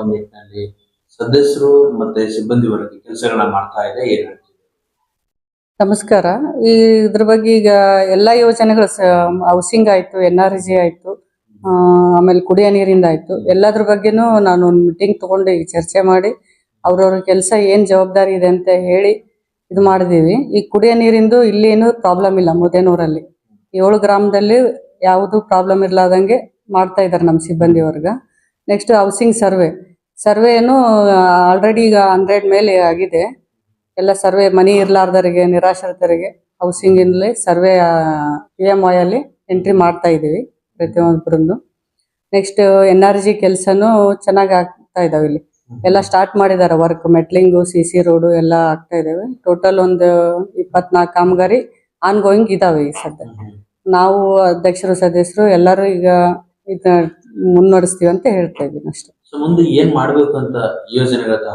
ಒಂದು ನಿಟ್ಟಿನಲ್ಲಿ ಸದಸ್ಯರು ಮತ್ತೆ ಸಿಬ್ಬಂದಿ ವರ್ಗ ಕೆಲಸಗಳನ್ನ ಮಾಡ್ತಾ ಇದೆ, ಏನ್ ನಮಸ್ಕಾರ. ಈ ಇದ್ರ ಬಗ್ಗೆ ಈಗ ಎಲ್ಲಾ ಯೋಜನೆಗಳು ಹೌಸಿಂಗ್ ಆಯ್ತು ಎನ್ ಆರ್ ಜಿ ಆಯ್ತು ಆಮೇಲೆ ಕುಡಿಯೋ ನೀರಿಂದ ಆಯ್ತು. ಎಲ್ಲದ್ರ ಬಗ್ಗೆನೂ ನಾನು ಒಂದು ಮೀಟಿಂಗ್ ತಗೊಂಡು ಈಗ ಚರ್ಚೆ ಮಾಡಿ ಅವ್ರವ್ರ ಕೆಲಸ ಏನ್ ಜವಾಬ್ದಾರಿ ಇದೆ ಅಂತ ಹೇಳಿ ಇದು ಮಾಡಿದೀವಿ. ಈ ಕುಡಿಯೋ ನೀರಿಂದು ಇಲ್ಲೇನು ಪ್ರಾಬ್ಲಮ್ ಇಲ್ಲ ಮುದೇನೂರಲ್ಲಿ. ಏಳು ಗ್ರಾಮದಲ್ಲಿ ಯಾವುದು ಪ್ರಾಬ್ಲಮ್ ಇರ್ಲಾದಂಗೆ ಮಾಡ್ತಾ ಇದ್ದಾರೆ ನಮ್ಮ ಸಿಬ್ಬಂದಿ ವರ್ಗ. ನೆಕ್ಸ್ಟ್ ಹೌಸಿಂಗ್ ಸರ್ವೆ ಸರ್ವೆಯನ್ನು ಆಲ್ರೆಡಿ ಈಗ ಹಂಡ್ರೆಡ್ ಮೇಲೆ ಆಗಿದೆ. ಎಲ್ಲ ಸರ್ವೆ ಮನಿ ಇರಲಾರ್ದವರಿಗೆ ನಿರಾಶ್ರಿತರಿಗೆ ಹೌಸಿಂಗ್ ಇಂದಲೇ ಸರ್ವೆ ಪಿ ಎಂ ಐ ಅಲ್ಲಿ ಎಂಟ್ರಿ ಮಾಡ್ತಾ ಇದೀವಿ ಪ್ರತಿಯೊಬ್ಬರನ್ನು. ನೆಕ್ಸ್ಟ್ ಎನ್ ಆರ್ ಜಿ ಕೆಲಸನೂ ಚೆನ್ನಾಗಿ ಆಗ್ತಾ ಇದಾವೆ ಇಲ್ಲಿ. ಎಲ್ಲ ಸ್ಟಾರ್ಟ್ ಮಾಡಿದ್ದಾರೆ work metalling C C road ಎಲ್ಲ ಆಗ್ತಾ ಇದಾವೆ. ಟೋಟಲ್ ಒಂದು ಇಪ್ಪತ್ನಾಲ್ಕು ಕಾಮಗಾರಿ ಆನ್ ಗೋಯಿಂಗ್ ಇದಾವೆ ಈಗ ಸದ್ಯ. ನಾವು ಅಧ್ಯಕ್ಷರು ಸದಸ್ಯರು ಎಲ್ಲರೂ ಈಗ ಇದ ಮುನ್ನಡೆಸ್ತೀವಿ ಅಂತ ಹೇಳ್ತಾ ಇದ್ದೀನಿ ಅಷ್ಟೇ. ಸೊ ಮುಂದೆ ಏನ್ ಮಾಡ್ಬೇಕು ಅಂತ ಯೋಜನೆಗಳನ್ನ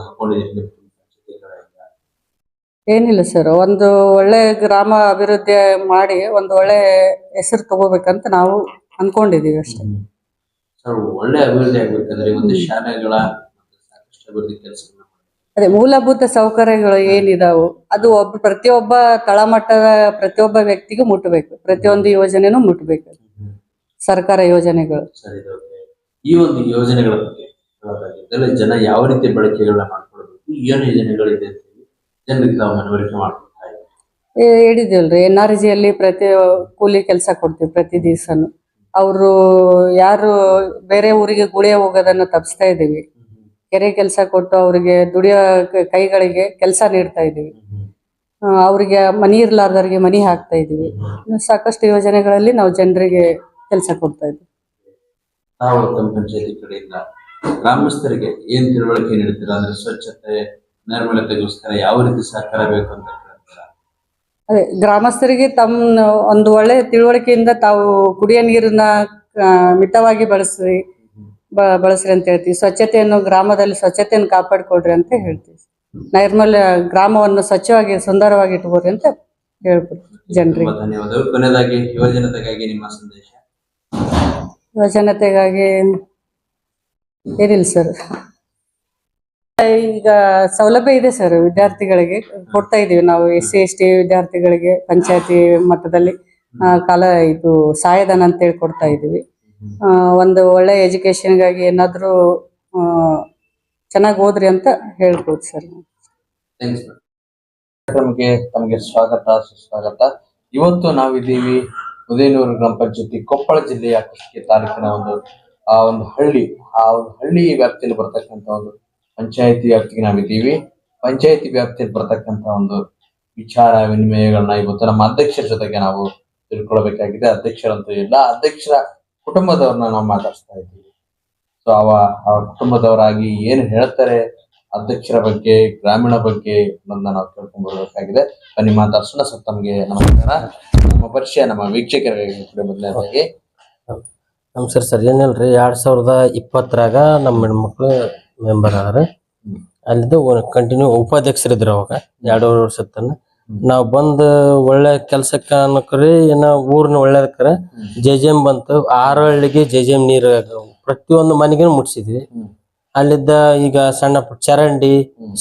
ಏನಿಲ್ಲ ಸರ್ ಒಂದು ಒಳ್ಳೆ ಗ್ರಾಮ ಅಭಿವೃದ್ಧಿ ಮಾಡಿ ಒಂದು ಒಳ್ಳೆ ಹೆಸರು ತಗೋಬೇಕಂತ ನಾವು ಅನ್ಕೊಂಡಿದೀವಿ ಅಷ್ಟೇ. ಸರ್ ಒಳ್ಳೆ ಅಭಿವೃದ್ಧಿ ಆಗ್ಬೇಕಂದ್ರೆ ಒಂದು ಶಾಲೆಗಳ ಮತ್ತೆ ಸಾಕಷ್ಟು ಅಭಿವೃದ್ಧಿ ಕೆಲಸಗಳನ್ನ ಅದೇ ಮೂಲಭೂತ ಸೌಕರ್ಯಗಳು ಏನಿದಾವು ಅದು ಒಬ್ಬ ಪ್ರತಿಯೊಬ್ಬ ತಳಮಟ್ಟದ ಪ್ರತಿಯೊಬ್ಬ ವ್ಯಕ್ತಿಗೂ ಮುಟ್ಟಬೇಕು ಪ್ರತಿಯೊಂದು ಯೋಜನೆನೂ ಮುಟ್ಟಬೇಕು ಸರ್ಕಾರ ಯೋಜನೆಗಳು. ಸರಿ. ಈ ಒಂದು ಯೋಜನೆಗಳ ಬಗ್ಗೆ ಹೇಳೋದಾಗಿದ್ದರೆ ಜನ ಯಾವ ರೀತಿ ಬಳಕೆಗಳನ್ನ ಮಾಡ್ಕೊಳ್ಬೇಕು, ಏನು ಯೋಜನೆಗಳಿದೆ ಅಂತ ಹೇಳಿ ಜನರಿಗೆ ತಾವು ಮನವರಿಕೆ ಏ- ಹೇಳಿದ್ವಲ್ರಿ ಎನ್ ಆರ್ ಜಿಯಲ್ಲಿ ಪ್ರತಿ ಕೂಲಿ ಕೆಲಸ ಕೊಡ್ತೀವಿ ಪ್ರತಿ ದಿವಸನು. ಅವರು ಯಾರು ಬೇರೆ ಊರಿಗೆ ಗುಳಿಯ ಹೋಗೋದನ್ನ ತಪ್ಪಿಸ್ತಾ ಇದ್ದೀವಿ. ಕೆರೆ ಕೆಲಸ ಕೊಟ್ಟು ಅವರಿಗೆ ದುಡಿಯೋ ಕೈಗಳಿಗೆ ಕೆಲಸ ನೀಡ್ತಾ ಇದ್ದೀವಿ. ಅವರಿಗೆ ಮನಿ ಇರ್ಲಾರ್ದವ್ರಿಗೆ ಮನಿ ಹಾಕ್ತಾ ಇದೀವಿ ಸಾಕಷ್ಟು ಯೋಜನೆಗಳಲ್ಲಿ ನಾವು ಜನರಿಗೆ ಕೆಲಸ ಕೊಡ್ತಾ ಇದ್ದೀವಿ. ತಾವು ತಮ್ಮ ಪಂಚಾಯತಿ ಕಡೆಯಿಂದ ಗ್ರಾಮಸ್ಥರಿಗೆ ಏನ್ ತಿಳುವಳಿಕೆ ನೀಡ್ತೀರಾ ಅಂದ್ರೆ ಸ್ವಚ್ಛತೆ ನೈರ್ಮಲ್ಯತೆಗೋಸ್ಕರ ಯಾವ ರೀತಿ ಸಹಕಾರ ಬೇಕು ಅಂತ ಕೇಳ್ತೀರಾ? ಅದೇ ಗ್ರಾಮಸ್ಥರಿಗೆ ತಮ್ಮ ಒಂದು ಒಳ್ಳೆ ತಿಳುವಳಿಕೆಯಿಂದ ತಾವು ಕುಡಿಯ ನೀರನ್ನ ಆ, ಮಿತವಾಗಿ ಬಳಸ್ರಿ ಬ- ಬಳಸ್ರಿ ಅಂತ ಹೇಳ್ತೀವಿ. ಸ್ವಚ್ಛತೆಯನ್ನು ಗ್ರಾಮದಲ್ಲಿ ಸ್ವಚ್ಛತೆಯನ್ನು ಕಾಪಾಡಿಕೊಡ್ರಿ ಅಂತ ಹೇಳ್ತೀವಿ. ನೈರ್ಮಲ್ಯ ಗ್ರಾಮವನ್ನು ಸ್ವಚ್ಛವಾಗಿ ಸುಂದರವಾಗಿ ಇಟ್ಕೋರಿ ಅಂತ ಹೇಳ್ಬೋದು ಜನರಿಗೆ. ತುಂಬಾ ಧನ್ಯವಾದಗಳು. ಕೊನೆಯದಾಗಿ ಯುವ ಜನತೆಗಾಗಿ ನಿಮ್ಮ ಸಂದೇಶ. ಯುವಜನತೆಗಾಗಿ ಏನಿಲ್ಲ ಸರ್ ಈಗ ಸೌಲಭ್ಯ ಇದೆ ಸರ್ ವಿದ್ಯಾರ್ಥಿಗಳಿಗೆ. ಕೊಡ್ತಾ ಇದೀವಿ ನಾವು ಎಸ್ ಸಿ, ಎಸ್ ಟಿ ವಿದ್ಯಾರ್ಥಿಗಳಿಗೆ ಪಂಚಾಯತಿ ಮಟ್ಟದಲ್ಲಿ ಕಾಲ ಇದು ಸಹಾಯಧನ ಅಂತೇಳಿ ಕೊಡ್ತಾ ಇದೀವಿ. ಒಂದು ಒಳ್ಳೆ ಎಜುಕೇಶನ್ಗಾಗಿ ಏನಾದರೂ ಚೆನ್ನಾಗಿ ಓದ್ರಿ ಅಂತ ಹೇಳ್ಬೋದು ಸರ್ ಕಾರ್ಯಕ್ರಮಕ್ಕೆ ತಮಗೆ ಸ್ವಾಗತ, ಸುಸ್ವಾಗತ. ಇವತ್ತು ನಾವಿದ್ದೀವಿ ಉದಯನೂರು ಗ್ರಾಮ ಪಂಚಾಯತಿ ಕೊಪ್ಪಳ ಜಿಲ್ಲೆಯ ಕುಷ್ಟಗಿ ತಾಲೂಕಿನ ಒಂದು, ಆ ಒಂದು ಹಳ್ಳಿ, ಆ ಒಂದು ಹಳ್ಳಿ ವ್ಯಾಪ್ತಿಯಲ್ಲಿ ಬರ್ತಕ್ಕಂಥ ಒಂದು ಪಂಚಾಯತಿ ವ್ಯಾಪ್ತಿಗೆ ನಾವಿದ್ದೀವಿ. ಪಂಚಾಯತಿ ವ್ಯಾಪ್ತಿಯಲ್ಲಿ ಬರ್ತಕ್ಕಂಥ ಒಂದು ವಿಚಾರ, ವಿನಿಮಯಗಳನ್ನ ಇವತ್ತು ನಮ್ಮ ಅಧ್ಯಕ್ಷರ ಜೊತೆಗೆ ನಾವು ತಿಳ್ಕೊಳ್ಬೇಕಾಗಿದೆ. ಅಧ್ಯಕ್ಷರಂತೂ ಇಲ್ಲ, ಅಧ್ಯಕ್ಷರ ಕುಟುಂಬದವ್ರನ್ನ ನಾವು ಮಾತಾಡ್ಸ್ತಾ ಇದ್ದೀವಿ. ಸೊ ಅವ ಅವ್ರ ಕುಟುಂಬದವರಾಗಿ ಏನ್ ಹೇಳ್ತಾರೆ ಅಧ್ಯಕ್ಷರ ಬಗ್ಗೆ ಗ್ರಾಮೀಣ ಬಗ್ಗೆ ಅನ್ನೋದನ್ನ ನಾವು ಕೇಳ್ಕೊಂಡ್ ಬರ್ಬೇಕಾಗಿದೆ. ನಿಮ್ಮ ದರ್ಶನ ಸರ್ ತಮಗೆ ನಮಸ್ಕಾರ. ನಮ್ಮ ಪರಿಚಯ ನಮ್ಮ ವೀಕ್ಷಕರಿಗೆ ಕೂಡ ಮೊದಲನೇದಾಗಿ ನಮಸ್ಕಾರ ಸರ್. ಏನಿಲ್ರಿ ಎರಡ್ ಸಾವಿರದ ಇಪ್ಪತ್ತರಾಗ ನಮ್ಮ ಹೆಣ್ಮಕ್ಳು ಮೆಂಬರ್ ಆದ್ರೆ ಅಲ್ಲಿದ್ದು ಕಂಟಿನ್ಯೂ ಉಪಾಧ್ಯಕ್ಷರಿದ್ರು ಅವಾಗ. ಎರಡೂವರೆ ವರ್ಷ ತನ ನಾವ್ ಬಂದ್ ಒಳ್ಳೆ ಕೆಲ್ಸಕ್ಕ ಅನ್ನಕ್ರಿ ಏನ ಊರ್ನ ಒಳ್ಳೇದಕ್ಕರ ಜೆ ಜೆ ಎಂ ಬಂತು. ಆರು ಹಳ್ಳಿಗೆ ಜೆ ಜೆ ಎಂ ನೀರ್ ಪ್ರತಿಯೊಂದು ಮನೆಗೆ ಮುಟ್ಸಿದ್ವಿ. ಅಲ್ಲಿದ್ದ ಈಗ ಸಣ್ಣ ಪುಟ್ಟ ಚರಂಡಿ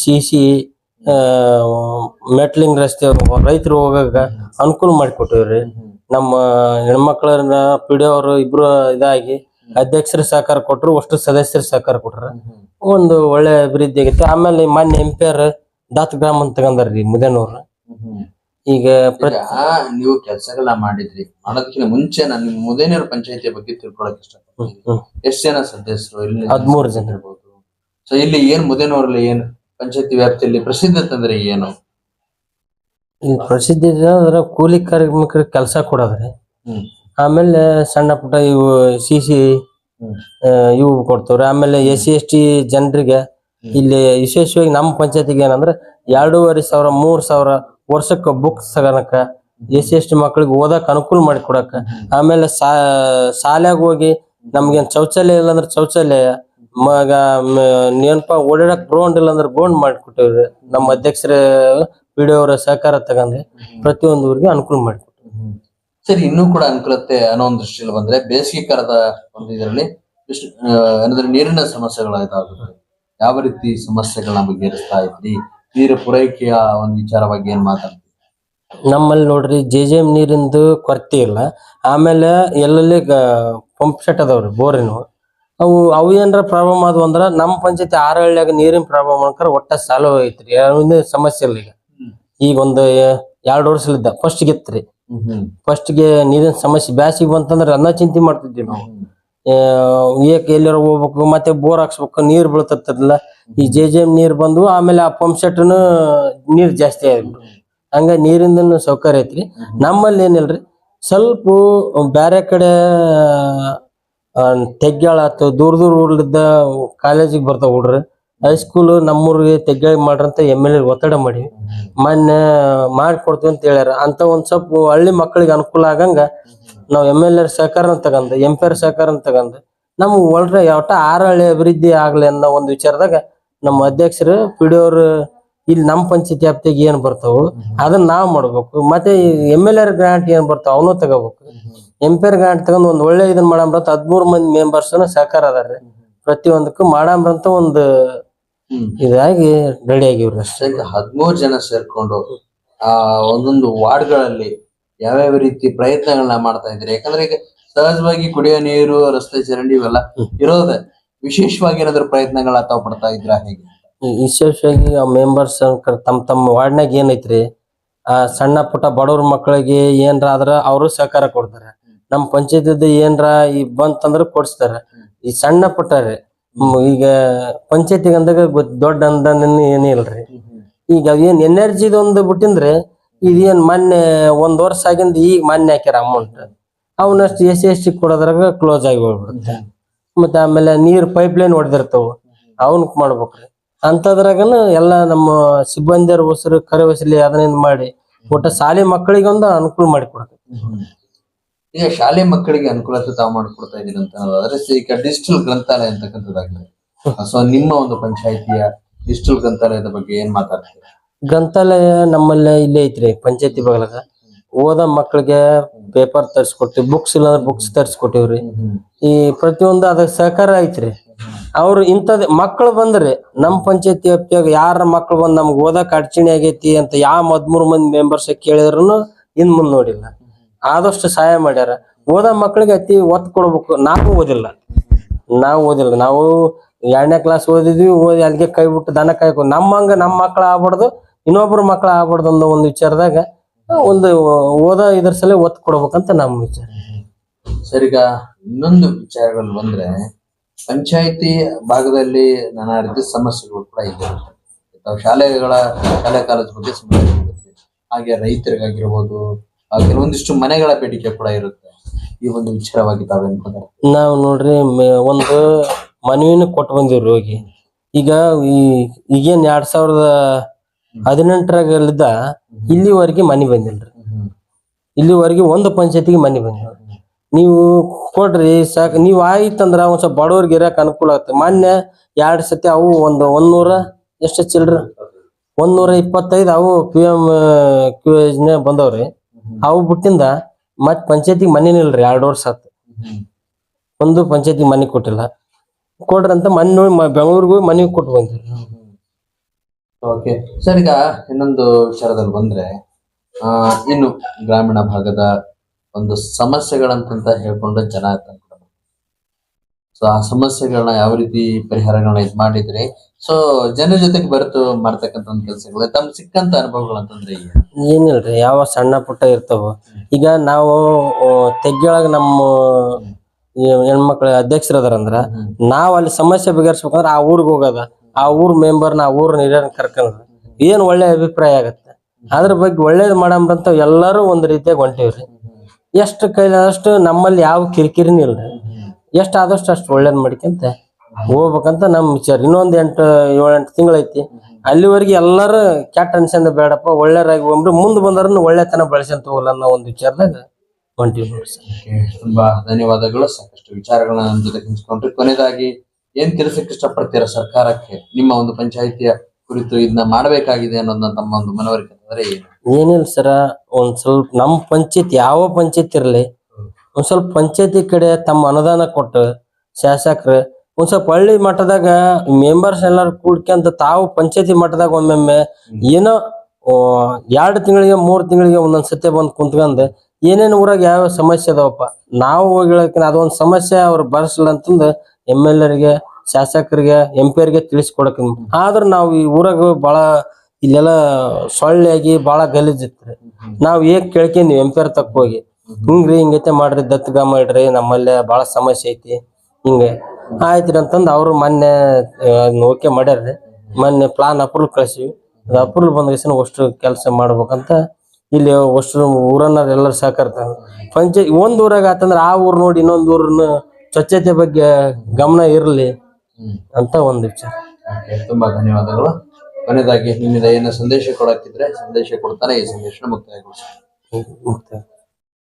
ಸಿಸಿ ಮೆಟ್ಲಿಂಗ್ ರಸ್ತೆ ರೈತರು ಹೋಗಾಗ ಅನುಕೂಲ ಮಾಡಿಕೊಟ್ಟಿವ್ರಿ. ನಮ್ಮ ಹೆಣ್ಮಕ್ಳನ್ನ ಪಿಡಿ ಅವರು ಇಬ್ರು ಇದಾಗಿ ಅಧ್ಯಕ್ಷರ ಸಹಕಾರ ಕೊಟ್ಟರು ಅಷ್ಟು ಸದಸ್ಯರ ಸಹಕಾರ ಕೊಟ್ರ. ಒಂದು ಒಳ್ಳೆ ಅಭಿವೃದ್ಧಿ ಆಗೈತೆ ಆಮೇಲೆ ಮೊನ್ನೆ ಎಂಪೈರ್ ದಾತ್ ಗ್ರಾಮ ಅಂತ ತಗೊಂಡ್ರಿ ಮುದೇನೂರ್. ಈಗ ನೀವು ಕೆಲಸಗಳ ಮಾಡಿದ್ರಿ. ಮಾಡೋದಕ್ಕಿಂತ ಮುಂಚೆ ನಾನು ಮುದೇನೂರ್ ಪಂಚಾಯತಿ ಬಗ್ಗೆ ತಿಳ್ಕೊಳಕ್ ಇಷ್ಟಪಡ್ತೀನಿ. ಎಷ್ಟು ಎಷ್ಟ್ ಜನ ಸದಸ್ಯರು? ಇಲ್ಲಿ ಹದ್ಮೂರು ಜನ. ಇರ್ಬೋದು? ಸೊ ಇಲ್ಲಿ ಏನ್ ಮುದೇನವರಲ್ಲಿ ಏನು ಪಂಚಾಯತಿ ವ್ಯಾಪ್ತಿಯಲ್ಲಿ ಪ್ರಸಿದ್ಧ ಅಂತಂದ್ರೆ ಏನು? ಈ ಪ್ರಸಿದ್ಧಿ ಇದೆ ಅಂದ್ರೆ ಕೂಲಿ ಕಾರ್ಮಿಕರಿಗೆ ಕೆಲಸ ಕೊಡೋದ್ರಿ. ಹ್ಮ್. ಆಮೇಲೆ ಸಣ್ಣ ಪುಟ್ಟ ಇವು ಸಿ ಸಿ. ಇವು ಕೊಡ್ತವ್ರಿ. ಆಮೇಲೆ ಎಸ್ ಸಿ ಎಸ್ ಟಿ ಜನರಿಗೆ ಇಲ್ಲಿ ವಿಶೇಷವಾಗಿ ನಮ್ಮ ಪಂಚಾಯತಿಗೆ ಏನಂದ್ರೆ ಎರಡೂವರೆ ಸಾವಿರ ಮೂರ್ ಸಾವಿರ ವರ್ಷಕ್ಕೆ ಬುಕ್ಸ್ ತಗೋನಕ ಎಸ್ ಸಿ ಎಸ್ ಟಿ ಮಕ್ಳಿಗೆ ಓದಕ್ ಅನುಕೂಲ ಮಾಡಿ ಕೊಡಕ ಆಮೇಲೆ ಸಾ ಶಾಲ್ಯಾಗ ಹೋಗಿ ನಮ್ಗೇನ್ ಶೌಚಾಲಯ ಇಲ್ಲ ಅಂದ್ರೆ ಶೌಚಾಲಯ. ಮಗ ಏನಪ್ಪಾ ಓಡಾಡಕ್ ಗ್ರೌಂಡ್ ಇಲ್ಲ ಅಂದ್ರೆ ಗ್ರೌಂಡ್ ಮಾಡಿಕೊಟ್ಟೇವ್ರಿ. ನಮ್ಮ ಅಧ್ಯಕ್ಷರ ಪಿಡಿಯೋ ಅವರ ಸಹಕಾರ ತಗೊಂಡು ಪ್ರತಿಯೊಂದು ಊರಿಗೆ ಅನುಕೂಲ ಮಾಡಿಕೊಟ್ರು ಸರಿ ಇನ್ನೂ ಕೂಡ ಅನುಕೂಲತೆ ಅನ್ನೋ ಒಂದು ದೃಷ್ಟಿಯಲ್ಲಿ ಬಂದ್ರೆ ಬೇಸಿಗೆ ಕಾಲದ ಒಂದು ಇದರಲ್ಲಿ ಏನಂದ್ರೆ ನೀರಿನ ಸಮಸ್ಯೆಗಳು ಇದಾಗುತ್ತೆ ಯಾವ ರೀತಿ ಸಮಸ್ಯೆಗಳನ್ನ ಬಗೆಹರಿಸ್ತಾ ಇದ್ರಿ ನೀರು ಪೂರೈಕೆಯ ಒಂದು ವಿಚಾರ ಬಗ್ಗೆ ಏನ್ ಮಾತಾಡ್ತೀವಿ ನಮ್ಮಲ್ಲಿ ನೋಡ್ರಿ ಜೆ ಜೆ ಎಂ ನೀರಿಂದು ಕೊರತೆ ಇಲ್ಲ. ಆಮೇಲೆ ಎಲ್ಲೆಲ್ಲಿ ಪಂಪ್ ಸೆಟ್ ಅದಾವ್ರಿ ಬೋರಿನ ಅವು ಅವು ಏನಾರ ಪ್ರಾಬ್ಲಮ್ ಆದವು ಅಂದ್ರ ನಮ್ಮ ಪಂಚಾಯತಿ ಆರು ಹಳ್ಳಿಯಾಗ ನೀರಿನ ಪ್ರಾಬ್ಲಮ್ ಅನ್ಕರ ಒಟ್ಟ ಸಾಲು ಐತ್ರಿ ಯಾವುದೇ ಸಮಸ್ಯೆ ಇಲ್ಲ ಈಗ. ಈಗ ಒಂದು ಎರಡು ವರ್ಷಲಿದ್ದ. ಫಸ್ಟ್ ಗೆತ್ರಿ. ಫಸ್ಟ್ಗೆ ನೀರಿನ ಸಮಸ್ಯೆ ಬ್ಯಾಸಿಗೆ ಬಂತಂದ್ರ ಅನ್ನ ಚಿಂತೆ ಮಾಡ್ತಿದ್ವಿ ನಾವು. ಏಕ್ ಎಲ್ಲಾರ ಹೋಗ್ಬೇಕು ಮತ್ತೆ ಬೋರ್ ಹಾಕ್ಸ್ಬೇಕು ನೀರ್ ಬೀಳ್ತಿರ್ತಿರ್ಲಿಲ್ಲ ಈ ಜೆ ಜೆ ನೀರ್ ಬಂದ್ವು ಆಮೇಲೆ ಆ ಪಂಪ್ ಸೆಟ್ನು ನೀರ್ ಜಾಸ್ತಿ ಆಯ್ತು. ಹಂಗ ನೀರಿಂದ ಸೌಕರ್ಯ ಐತ್ರಿ. ನಮ್ಮಲ್ಲಿ ಏನಿಲ್ರಿ ಸ್ವಲ್ಪ ಬ್ಯಾರೆ ಕಡೆ ಆತು, ದೂರ ದೂರ ಊರ್ಲಿದ್ದ ಕಾಲೇಜಿಗೆ ಬರ್ತಾವ ಹುಡ್ರಿ. ಹೈಸ್ಕೂಲ್ ನಮ್ಮೂರಿಗೆ ತೆಗ್ಯಾಳ ಮಾಡ್ರಂತ ಎಂ ಎಲ್ ಎ ಒತ್ತಡ ಮಾಡಿ ಮೊನ್ನೆ ಮಾಡ್ಕೊಡ್ತೀವಿ ಅಂತ ಹೇಳ್ಯಾರ. ಅಂತ ಒಂದ್ ಸ್ವಲ್ಪ ಹಳ್ಳಿ ಮಕ್ಕಳಿಗೆ ಅನುಕೂಲ ಆಗಂಗ ನಾವ್ ಎಂ ಎಲ್ ಎರ್ ಸಹಕಾರ ಸಹಕಾರನ ಎಂ ಪಿ ಆರ್ ಸಹಕಾರ ತಗೊಂಡ್ ನಮ್ ಒಳ್ರೆ ಯಾವಟ ಆರು ಹಳ್ಳಿ ಅಭಿವೃದ್ಧಿ ಆಗ್ಲಿ ಅನ್ನೋ ಒಂದು ವಿಚಾರದಾಗ ನಮ್ಮ ಅಧ್ಯಕ್ಷರು ಪಿ ಅವ್ರು ಇಲ್ಲಿ ನಮ್ಮ ಪಂಚಾಯತ್ ವ್ಯಾಪ್ತಿಗೆ ಏನ್ ಬರ್ತಾವು ಅದನ್ನ ನಾವ್ ಮಾಡ್ಬೇಕು. ಮತ್ತೆ ಎಂ ಎಲ್ ಆರ್ ಗ್ರಾಂಟ್ ಏನ್ ಬರ್ತಾವ ಅವನು ತಗೋಬೇಕು. ಎಂ ಗಾರ್ಡ್ ಆರ್ ಗ್ರಾಂಟ್ ತಗೊಂಡ್ ಒಂದ್ ಒಳ್ಳೆ ಇದನ್ನ ಮಾಡಂಬ್ರಂತ ಹದ್ಮೂರ್ ಮಂದಿ ಮೆಂಬರ್ಸ್ ಸಹಕಾರ ಅದಾರ್ರಿ. ಪ್ರತಿಯೊಂದಕ್ಕೂ ಮಾಡಂಬ್ರಂತ ಒಂದು ಇದಾಗಿ ರೆಡಿ ಆಗಿವ್ರಿ ಅಷ್ಟೇ. ಹದ್ಮೂರ್ ಜನ ಸೇರ್ಕೊಂಡು ಆ ಒಂದೊಂದು ವಾರ್ಡ್ಗಳಲ್ಲಿ ಯಾವ್ಯಾವ ರೀತಿ ಪ್ರಯತ್ನಗಳನ್ನ ಮಾಡ್ತಾ ಇದ್ರಿ ಯಾಕಂದ್ರೆ ಈಗ ಸಹಜವಾಗಿ ಕುಡಿಯೋ ನೀರು ರಸ್ತೆ ಚರಂಡಿ ಇವೆಲ್ಲ ಇರೋದೆ. ವಿಶೇಷವಾಗಿ ಏನಾದ್ರು ಪ್ರಯತ್ನಗಳ ತಾವು ಪಡ್ತಾ ಇದ್ರ ಹೇಗೆ? ವಿಶೇಷವಾಗಿ ಆ ಮೆಂಬರ್ಸ್ ತಮ್ಮ ತಮ್ಮ ವಾರ್ಡ್ನಾಗ ಏನೈತ್ರಿ? ಆ ಸಣ್ಣ ಪುಟ್ಟ ಬಡವ್ರ ಮಕ್ಕಳಿಗೆ ಏನ್ರ ಆದ್ರ ಅವರು ಸಹಕಾರ ಕೊಡ್ತಾರೆ. ನಮ್ಮ ಪಂಚಾಯತ್ ಏನ್ರ ಈ ಬಂತಂದ್ರ ಕೊಡ್ಸ್ತಾರ. ಈ ಸಣ್ಣ ಪುಟ್ಟ ರೀ ಈಗ ಪಂಚಾಯತಿಗೆ ಅಂದಾಗ ದೊಡ್ಡ ಅಂದ ಏನಿಲ್ರಿ ಈಗ ಏನ್ ಎನರ್ಜಿದ ಒಂದು ಬಿಟ್ಟಿಂದ್ರೆ ಇದೇನ್ ಮೊನ್ನೆ ಒಂದ್ ವರ್ಷ ಆಗಿಂದ ಈಗ ಮೊನ್ನೆ ಹಾಕ್ಯಾರ ಅಮೌಂಟ್. ಅವನಷ್ಟು ಎಸ್ ಎಸ್ ಟಿ ಕೊಡೋದ್ರಾಗ ಕ್ಲೋಸ್ ಆಗಿ ಹೋಗ್ಬಿಡುತ್ತೆ ಮತ್ತೆ ಆಮೇಲೆ ನೀರ್ ಪೈಪ್ ಲೈನ್ ಹೊಡೆದಿರ್ತಾವ. ಅವನ್ ಮಾಡ್ಬೇಕ್ರಿ. ಅಂತದ್ರಾಗನ ಎಲ್ಲ ನಮ್ಮ ಸಿಬ್ಬಂದಿಯರ ಹೊಸರು ಕರೆ ವಸೂಲಿ ಅದನ್ನ ಮಾಡಿ, ಒಟ್ಟ ಶಾಲೆ ಮಕ್ಕಳಿಗೆ ಒಂದು ಅನುಕೂಲ ಮಾಡಿ ಕೊಡ್ತೈತಿ ಈಗ ಶಾಲೆ ಮಕ್ಕಳಿಗೆ ಅನುಕೂಲತೆ ತಾವು ಮಾಡಿಕೊಡ್ತಾ ಇದ್ದೀನಿ ಅಂತ ಅನ್ನೋದಾದ್ರೆ ಈಗ ಡಿಜಿಟಲ್ ಗ್ರಂಥಾಲಯ ಅಂತಕ್ಕಂಥದ್ದಾಗಲಿ. ಸೊ ನಿಮ್ಮ ಒಂದು ಪಂಚಾಯಿತಿಯ ಡಿಜಿಟಲ್ ಗ್ರಂಥಾಲಯದ ಬಗ್ಗೆ ಏನ್ ಮಾತಾಡ್ತೀರಾ? ಗ್ರಂಥಾಲಯ ನಮ್ಮಲ್ಲಿ ಇಲ್ಲೇ ಐತ್ರಿ, ಪಂಚಾಯತಿ ಬಗ್ಲಾಗ. ಓದ ಮಕ್ಕಳಿಗೆ ಪೇಪರ್ ತರ್ಸ್ಕೊಟ್ಟಿವಿ ಬುಕ್ಸ್ ಇಲ್ಲಾಂದ್ರೆ ಬುಕ್ಸ್ ತರಿಸ್ಕೊಟ್ಟಿವ್ರಿ. ಈ ಪ್ರತಿಯೊಂದು ಅದಕ್ಕೆ ಸಹಕಾರ ಐತ್ರಿ. ಅವ್ರು ಇಂಥದ್ ಮಕ್ಕಳು ಬಂದ್ರಿ ನಮ್ಮ ಪಂಚಾಯತಿ ವ್ಯಾಪ್ತಿಯಾಗ ಯಾರ ಮಕ್ಳು ಬಂದ್ ನಮ್ಗೆ ಓದಕ್ ಅಡಚಣೆ ಆಗೈತಿ ಅಂತ ಯಾವ ಹದ್ಮೂರ್ ಮಂದಿ ಮೆಂಬರ್ಸ್ ಕೇಳಿದ್ರು ಇನ್ ಮುಂದ್ ನೋಡಿಲ್ಲ. ಆದಷ್ಟು ಸಹಾಯ ಮಾಡ್ಯಾರ. ಓದ ಮಕ್ಕಳಿಗೆ ಅತಿ ಒತ್ತು ಕೊಡ್ಬೇಕು. ನಾವು ಓದಿಲ್ಲ. ನಾವು ಓದಿಲ್ಲ. ನಾವು ಎರಡನೇ ಕ್ಲಾಸ್ ಓದಿದ್ವಿ, ಓದಿ ಅಲ್ಲಿಗೆ ಕೈ ಬಿಟ್ಟು ದನ ಕಾಯ್ಕೊ ನಮ್ಮಂಗ ನಮ್ಮ ಮಕ್ಳು ಆಗ್ಬಾರ್ದು, ಇನ್ನೊಬ್ರು ಮಕ್ಳು ಆಗ್ಬಾರ್ದು ಅನ್ನೋ ಒಂದು ವಿಚಾರದಾಗ ಒಂದು ಓದ ಇದ್ರ ಸಲ ಒತ್ತು ಕೊಡ್ಬೇಕಂತ ನಮ್ಮ ವಿಚಾರ. ಸರಿಗ ಇನ್ನೊಂದು ವಿಚಾರಗಳು ಬಂದ್ರೆ, ಪಂಚಾಯಿತಿ ಭಾಗದಲ್ಲಿ ನಾನಾ ರೀತಿ ಸಮಸ್ಯೆಗಳು ಕೂಡ ಇದೆ. ಶಾಲೆಗಳ, ಶಾಲೆ ಕಾಲೇಜ್ ಬಗ್ಗೆ ಸಮಸ್ಯೆ ಹಾಗೆ ರೈತರಿಗಾಗಿರ್ಬೋದು ಕೆಲವೊಂದಿಷ್ಟು ಮನೆಗಳ ಬೇಡಿಕೆ ಕೂಡ ಇರುತ್ತೆ. ಈ ಒಂದು ವಿಚಾರವಾಗಿ ತಾವೇನ್? ನಾವು ನೋಡ್ರಿ ಒಂದು ಮನವಿನ ಕೊಟ್ಟು ಬಂದಿವ್ರಿ ಹೋಗಿ. ಈಗ ಈ, ಈಗೇನ್ ಎರಡ್ ಸಾವಿರದ ಹದಿನೆಂಟರಾಗಲಿದ್ದ ಇಲ್ಲಿವರೆಗೆ ಮನಿ ಬಂದಿಲ್ರಿ. ಇಲ್ಲಿವರೆಗೆ ಒಂದು ಪಂಚಾಯತಿಗೆ ಮನಿ ಬಂದಿಲ್ಲ ನೀವು ಕೊಡ್ರಿ, ಸಾಕ್, ನೀವ್ ಆಯ್ತಂದ್ರ ಒಂದ್ ಸ್ವಲ್ಪ ಬಡವ್ರಿಗೆ ಇರಕ್ ಅನುಕೂಲ ಆಗುತ್ತೆ ಮೊನ್ನೆ ಎರಡ್ ಸತಿ ಅವು ಒಂದು ಒಂದ್ನೂರ ಎಷ್ಟು ಚಿಲ್ಡ್ರ ಒಂದ್ನೂರ ಇಪ್ಪತ್ತೈದು ಅವು ಪಿ ಎಂ ಕ್ಯೂ ಯೋಜನೆ ಬಂದವ್ರಿ. ಅವು ಬಿಟ್ಟಿಂದ ಮತ್ ಪಂಚಾಯತಿ ಮನೆ ಇಲ್ರಿ ಎರಡ್ ವರ್ಷ ಆತು. ಒಂದು ಪಂಚಾಯತಿ ಮನೆ ಕೊಟ್ಟಿಲ್ಲ. ಕೊಡ್ರಂತ ಅಂತ ಬೆಂಗಳೂರಿಗೂ ಮನೆ ಕೊಟ್ಟು ಬಂದ್ರಿ ಓಕೆ ಸರ್ ಈಗ ಇನ್ನೊಂದು ವಿಚಾರದಲ್ಲಿ ಬಂದ್ರೆ ಆ ಇನ್ನು ಗ್ರಾಮೀಣ ಭಾಗದ ಒಂದು ಸಮಸ್ಯೆಗಳಂತ ಹೇಳ್ಕೊಂಡು ಜನ ಸೊ ಆ ಸಮಸ್ಯೆಗಳನ್ನ ಯಾವ ರೀತಿ ಪರಿಹಾರಗಳನ್ನ ಇದ್ ಮಾಡಿದ್ರೆ? ಸೊ ಜನರ ಜೊತೆಗೆ ಬರ್ತು ಮಾಡ್ತಕ್ಕಂತ ಒಂದು ಕೆಲಸಗಳು ತಮ್ಗೆ ಸಿಕ್ಕಂತ ಅನುಭವಗಳು ಅಂತಂದ್ರೆ ಏನಿಲ್ರಿ ಯಾವ ಸಣ್ಣ ಪುಟ್ಟ ಇರ್ತಾವ. ಈಗ ನಾವು ತೆಗ್ಗೊಳಗ ನಮ್ಮ ಹೆಣ್ಮಕ್ಳ ಅಧ್ಯಕ್ಷರು ಅದಾರಂದ್ರ ನಾವ್ ಅಲ್ಲಿ ಸಮಸ್ಯೆ ಬಗೆಹರಿಸ್ಬೇಕಂದ್ರ ಆ ಊರಿಗೆ ಹೋಗೋದ. ಆ ಊರ್ ಮೆಂಬರ್ನ ಆ ಊರ್ ನೀರನ್ನ ಕರ್ಕೊಂಡ್ ಏನ್ ಒಳ್ಳೆ ಅಭಿಪ್ರಾಯ ಆಗತ್ತೆ. ಅದ್ರ ಬಗ್ಗೆ ಒಳ್ಳೇದ್ ಮಾಡಂಬ್ರಂತ ಎಲ್ಲಾರು ಒಂದ್ ರೀತಿಯಾಗಿ ಹೊಂಟಿವ್ರಿ. ಎಷ್ಟು ಕೈಲಾದಷ್ಟು ನಮ್ಮಲ್ಲಿ ಯಾವ ಕಿರಿಕಿರಿನೂ ಇಲ್ರಿ. ಎಷ್ಟ್ ಆದಷ್ಟು ಅಷ್ಟು ಒಳ್ಳೇದ್ ಮಾಡ್ಕೊಂತ ಹೋಗ್ಬೇಕಂತ ನಮ್ಮ ವಿಚಾರ. ಇನ್ನೊಂದ್ ಎಂಟು ಏಳೆಂಟು ತಿಂಗಳೈತಿ ಅಲ್ಲಿವರೆಗೆ ಎಲ್ಲರೂ ಕೆಟ್ಟ ಅನ್ಸಂದ ಬೇಡಪ್ಪ ಒಳ್ಳೆಯರಾಗಿ ಹೋಗ್ಬಿಟ್ಟು ಮುಂದೆ ಬಂದ್ರನ್ನು ಒಳ್ಳೆತನ ಬೆಳೆಸಂತ ಹೋಗಲ್ಲ ಅನ್ನೋ ಒಂದು ವಿಚಾರದಾಗ ಹೊಂಟಿವಿ ನೋಡಿ ಸರ್. ತುಂಬಾ ಧನ್ಯವಾದಗಳು. ಸಾಕಷ್ಟು ವಿಚಾರಗಳನ್ನ ನಮ್ಮ ಜೊತೆ ಹಂಚ್ಕೊಂಡ್ರಿ. ಕೊನೆಯದಾಗಿ ಏನ್ ತಿಳಿಸಕ್ಕೆ ಇಷ್ಟಪಡ್ತೀರಾ ಸರ್ಕಾರಕ್ಕೆ? ನಿಮ್ಮ ಒಂದು ಪಂಚಾಯಿತಿಯ ಕುರಿತು ಇದನ್ನ ಮಾಡಬೇಕಾಗಿದೆ ಅನ್ನೋದನ್ನ ತಮ್ಮ ಒಂದು ಮನವರಿಕೆ ಅಂದ್ರೆ ಏನು? ಏನಿಲ್ಲ ಸರ ಒಂದ್ ಸ್ವಲ್ಪ ನಮ್ ಪಂಚಾಯತ್ ಯಾವ ಪಂಚಾಯತ್ ಇರ್ಲಿ ಒಂದ್ ಸ್ವಲ್ಪ ಪಂಚಾಯತಿ ಕಡೆ ತಮ್ಮ ಅನುದಾನ ಕೊಟ್ಟು ಶಾಸಕರು ಒಂದ್ ಸ್ವಲ್ಪ ಹಳ್ಳಿ ಮಟ್ಟದಾಗ ಮೆಂಬರ್ಸ್ ಎಲ್ಲಾರು ಕೂಡ್ಕೊಂತ ತಾವು ಪಂಚಾಯತಿ ಮಟ್ಟದಾಗ ಒಮ್ಮೊಮ್ಮೆ ಏನೋ ಎರಡು ತಿಂಗಳಿಗೆ ಮೂರ್ ತಿಂಗಳಿಗೆ ಒಂದೊಂದ್ ಸತಿ ಬಂದ್ ಕುಂತ್ಕೊಂಡ್ ಏನೇನ್ ಊರಾಗ ಯಾವ ಸಮಸ್ಯೆ ಅದಾವಪ್ಪ? ನಾವು ಹೋಗಿ ಹೇಳಕಿನ ಅದೊಂದ್ ಸಮಸ್ಯೆ ಅವ್ರು ಬರ್ಸಲ್ಲ ಅಂತಂದು ಎಂ ಎಲ್ ಎರ್ಗೆ ಶಾಸಕರಿಗೆ ಎಂ ಪಿ ಅವ್ರಿಗೆ ತಿಳಿಸ್ಕೊಡಕ್ ಆದ್ರ ನಾವು ಈ ಊರಾಗ ಬಾಳ ಇಲ್ಲೆಲ್ಲ ಆಗಿ ಬಾಳ ಗಲೀಜಿತ್ರಿ. ನಾವ್ ಏಕ್ ಕೇಳ್ಕೊಂಡ್ವಿ ಎಂ ಪಿ ಅವ್ರ ತಕ್ಕ ಹೋಗಿ. ಹಿಂಗ್ರಿ ಹಿಂಗೈತೆ ಮಾಡ್ರಿ ದತ್ತಗ ಮಾಡ್ರಿ ನಮ್ಮಲ್ಲೇ ಬಹಳ ಸಮಸ್ಯೆ ಐತಿ ಹಿಂಗ. ಆಯ್ತ್ರಿ ಅಂತಂದ್ ಅವ್ರು ಮೊನ್ನೆ ಓಕೆ ಮಾಡ್ಯಾರ್ರಿ. ಮೊನ್ನೆ ಪ್ಲಾನ್ ಅಪ್ರೂವ್ ಕಳ್ಸಿವಿ. ಅದು ಅಪ್ರೂವ್ ಬಂದ ಅಷ್ಟು ಕೆಲಸ ಮಾಡ್ಬೇಕಂತ ಇಲ್ಲಿ ಅಷ್ಟು ಊರನ್ನ ಎಲ್ಲರೂ ಸಹಕರಿಸ್ತಾರೆ ಪಂಚ ಒಂದ್ ಊರಾಗ ಆತಂದ್ರ ಆ ಊರ್ ನೋಡಿ ಇನ್ನೊಂದ್ ಊರನ್ನ ಸ್ವಚ್ಛತೆ ಬಗ್ಗೆ ಗಮನ ಇರಲಿ ಅಂತ ಒಂದ್ ವಿಚಾರ. ತುಂಬಾ ಧನ್ಯವಾದಗಳು. ಕೊನೆಯದಾಗಿ ನಿಮ್ಮಿಂದ ಏನೋ ಸಂದೇಶ ಕೊಡಕ್ಕಿದ್ರೆ ಸಂದೇಶ ಕೊಡ್ತಾರೆ ಈ ಸಂದೇಶ ಮುಕ್ತಾಯಗೊಳಿಸಿ ಮುಕ್ತಾಯ.